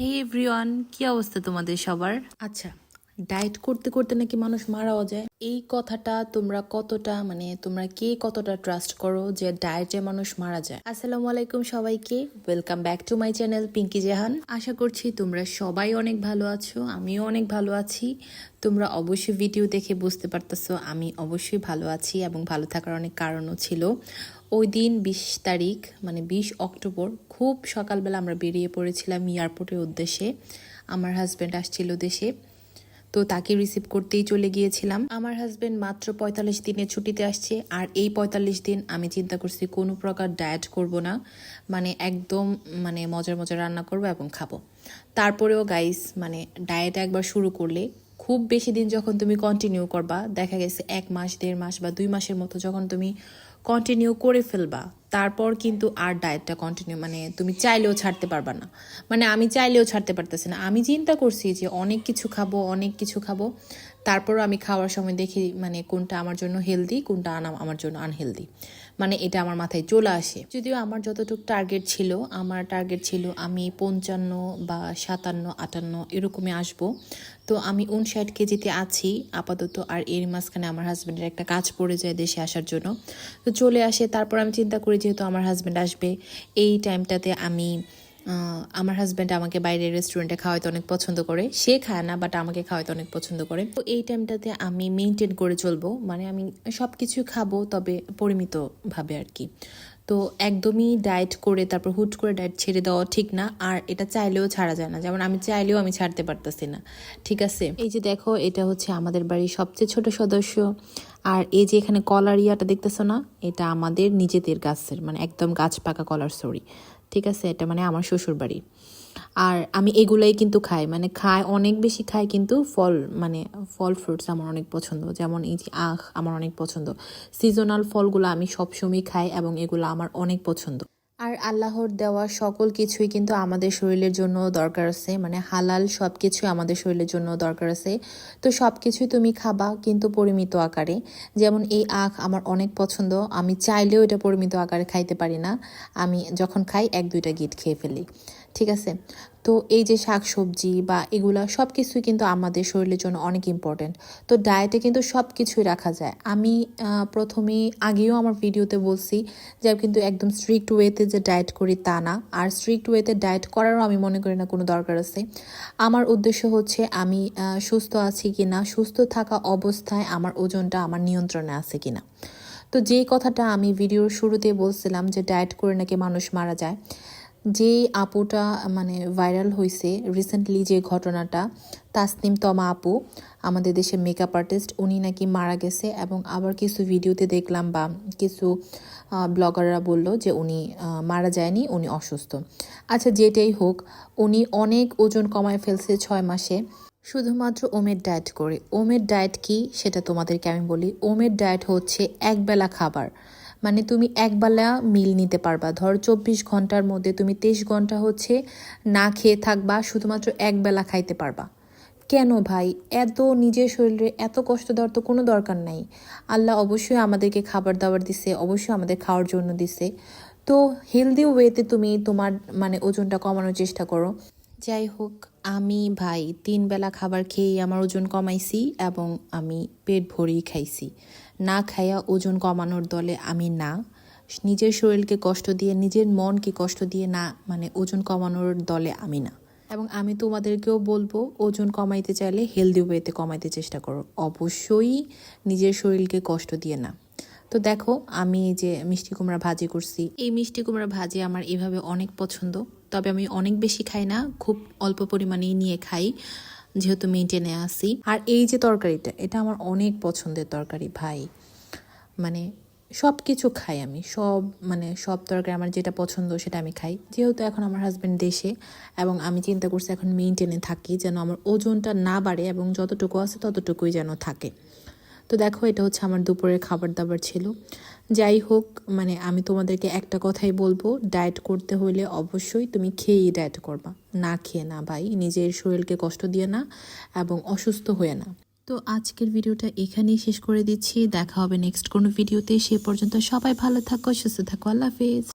হে everyone কি অবস্থা তোমাদের সবার? আচ্ছা ডায়েট করতে করতে নাকি মানুষ মারাও যায়? এই কথাটা তোমরা কতটা মানে তোমরা কে কতটা ট্রাস্ট করো যে ডায়েটে মানুষ মারা যায়? আসসালামু আলাইকুম সবাইকে welcome back to my channel Pinky Jahan আশা করছি তোমরা সবাই অনেক ভালো আছো, আমিও অনেক ভালো আছি। তোমরা অবশ্যই ভিডিও দেখে বুঝতে পারতেছো, আমি অবশ্যই ভালো আছি এবং ভালো থাকার অনেক কারণও ছিল। ওই দিন বিশ তারিখ মানে বিশ অক্টোবর, খুব সকালবেলা আমরা বেরিয়ে পড়েছিলাম এয়ারপোর্টের উদ্দেশ্যে। আমার হাজব্যান্ড আসছিল দেশে, তো তাকে রিসিভ করতেই চলে গিয়েছিলাম। আমার হাজবেন্ড মাত্র পঁয়তাল্লিশ দিনের ছুটিতে আসছে, আর এই পঁয়তাল্লিশ দিন আমি চিন্তা করছি কোনো প্রকার ডায়েট করব না মানে একদম মানে মজার মজার রান্না করব এবং খাব। তারপরেও গাইস মানে ডায়েট একবার শুরু করলে খুব বেশি দিন যখন তুমি কন্টিনিউ করবা, দেখা গেছে এক মাস, দেড় মাস বা দুই মাসের মতো যখন তুমি কন্টিনিউ করে ফেলবা, তারপর কিন্তু আর ডায়েটটা কন্টিনিউ মানে তুমি চাইলেও ছাড়তে পারবা না। মানে আমি চাইলেও ছাড়তে পারতেছি না। আমি চিন্তা করছি যে অনেক কিছু খাব, অনেক কিছু খাব, তারপরও আমি খাওয়ার সময় দেখি মানে কোনটা আমার জন্য হেলদি কোনটা আমার জন্য আনহেলদি মানে এটা আমার মাথায় চলে আসে। যদিও আমার যতটুকু টার্গেট ছিল, আমার টার্গেট ছিল আমি পঞ্চান্ন বা সাতান্ন, আটান্ন এরকমই আসব। তো আমি উনষাট কেজিতে আছি, আপাতত আর এর মাঝখানে আমার হাজব্যান্ডের একটা কাজ পড়ে যায় দেশে আসার জন্য। তো চলে আসে, তারপর আমি চিন্তা করি যেহেতু আমার হাজব্যান্ড আসবে, এই টাইমটাতে আমি আমার হাজব্যান্ড আমাকে বাইরের রেস্টুরেন্টে খাওয়াইতে অনেক পছন্দ করে। সে খায় না বাট আমাকে খাওয়াইতে অনেক পছন্দ করে। তো এই টাইমটাতে আমি মেনটেন করে চলবো। মানে আমি সব কিছু খাব, তবে পরিমিতভাবে আর কি তো একদমই ডায়েট করে, তারপর হুট করে ডায়েট ছেড়ে দেওয়া ঠিক না। আর এটা চাইলেও ছাড়া যায় না। যেমন আমি চাইলেও আমি ছাড়তে পারতেছি না। ঠিক আছে? এই যে দেখো, এটা হচ্ছে আমাদের বাড়ির সবচেয়ে ছোট সদস্য। আর এই যে এখানে কলার ইয়াটা দেখতেছো না? এটা আমাদের নিজেদের গাছের মানে একদম গাছ পাকা কলার সরি ঠিক আছে, এটা মানে আমার শ্বশুর বাড়ি আর আমি এগুলাই কিন্তু খাই মানে খাই, অনেক বেশি খাই কিন্তু ফল মানে ফল ফ্রুটস আমার অনেক পছন্দ। যেমন এই যে আখ আমার অনেক পছন্দ। সিজনাল ফলগুলো আমি সবসময় খাই এবং এগুলো আমার অনেক পছন্দ। আর আল্লাহর দেওয়া সকল কিছুই কিন্তু আমাদের শরীরের জন্য দরকার আছে। মানে হালাল সব কিছুই আমাদের শরীরের জন্য দরকার আছে। তো সব কিছুই তুমি খাবা কিন্তু পরিমিত আকারে। যেমন এই আখ আমার অনেক পছন্দ। আমি চাইলেও এটা পরিমিত আকারে খাইতে পারি না। আমি যখন খাই এক দুইটা গিট খেয়ে ফেলি। ঠিক আছে? তো এই যে শাক সবজি বা এগুলো সব কিছুই কিন্তু আমাদের শরীরের জন্য অনেক ইম্পর্টেন্ট তো ডায়েটে কিন্তু সব কিছুই রাখা যায়। আমি প্রথমে আগেও আমার ভিডিওতে বলছি যে কিন্তু একদম স্ট্রিক্ট ওয়েতে যে ডায়েট করি তা না। আর স্ট্রিক্ট ওয়েতে ডায়েট করারও আমি মনে করি না কোনো দরকার আছে। আমার উদ্দেশ্য হচ্ছে আমি সুস্থ আছি কি না সুস্থ থাকা অবস্থায় আমার ওজনটা আমার নিয়ন্ত্রণে আছে কিনা। তো যেই কথাটা আমি ভিডিওর শুরুতে বলছিলাম যে ডায়েট করে নাকি মানুষ মারা যায় যে আপুটা মানে ভাইরাল হয়েছে রিসেন্টলি যে ঘটনাটা, তাসনিম তমা আপু, আমাদের দেশের মেকআপ আর্টিস্ট উনি নাকি মারা গেছে এবং আবার কিছু ভিডিওতে দেখলাম বা কিছু ব্লগাররা বলল যে উনি মারা যায়নি, উনি অসুস্থ। আচ্ছা যেটাই হোক, উনি অনেক ওজন কমায় ফেলছে ছয় মাসে। শুধুমাত্র ওমের ডায়েট করে। ওমের ডায়েট কি? সেটা তোমাদেরকে আমি বলি। ওমের ডায়েট হচ্ছে একবেলা খাবার। মানে তুমি একবেলা মিল নিতে পারবা। ধর চব্বিশ ঘণ্টার মধ্যে তুমি তেইশ ঘণ্টা হচ্ছে না খেয়ে থাকবা, শুধুমাত্র একবেলা খাইতে পারবা। কেন ভাই? এত নিজের শরীরে এত কষ্ট দেওয়ার তো কোনো দরকার নাই। আল্লাহ অবশ্যই আমাদেরকে খাবার দাবার দিছে, অবশ্যই আমাদের খাওয়ার জন্য দিছে। তো হেলদি ওয়েতে তুমি তোমার মানে ওজনটা কমানোর চেষ্টা করো। যাই হোক আমি ভাই তিন বেলা খাবার খেয়েই আমার ওজন কমাইছি এবং আমি পেট ভরেই খাইছি। না খাইয়া ওজন কমানোর দলে আমি না। নিজের শরীরকে কষ্ট দিয়ে, নিজের মনকে কষ্ট দিয়ে না মানে ওজন কমানোর দলে আমি না। এবং আমি তোমাদেরকেও বলব, ওজন কমাইতে চাইলে হেলদি ওয়েতে কমাইতে চেষ্টা করো। অবশ্যই নিজের শরীরকে কষ্ট দিয়ে না। তো দেখো, আমি যে মিষ্টি কুমড়া ভাজি করছি। এই মিষ্টি কুমড়া ভাজি আমার এভাবে অনেক পছন্দ। তবে আমি অনেক বেশি খাই না, খুব অল্প পরিমাণেই নিয়ে খাই, যেহেতু মেনটেনে আসি আর এই যে তরকারিটা, এটা আমার অনেক পছন্দের তরকারি ভাই। মানে সব কিছু খাই আমি, সব মানে সব তরকারি আমার যেটা পছন্দ সেটা আমি খাই। যেহেতু এখন আমার হাজব্যান্ড দেশে, এবং আমি চিন্তা করছি এখন মেনটেনে থাকি, যেন আমার ওজনটা না বাড়ে, এবং যতটুকু আছে ততটুকুই যেন থাকে। তো দেখো, এটা হচ্ছে আমার দুপুরের খাবার দাবার ছিল। যাই হোক মানে আমি তোমাদেরকে একটা কথাই বলব ডায়েট করতে হলে অবশ্যই তুমি খেয়েই ডায়েট করবা। না খেয়ে না ভাই, নিজের শরীরকে কষ্ট দিয়ে না এবং অসুস্থ হয়ে না। তো আজকের ভিডিওটা এখানেই শেষ করে দিচ্ছি। দেখা হবে নেক্সট কোনো ভিডিওতে। সে পর্যন্ত সবাই ভালো থাকো, সুস্থ থাকো। আল্লাহ হাফেজ।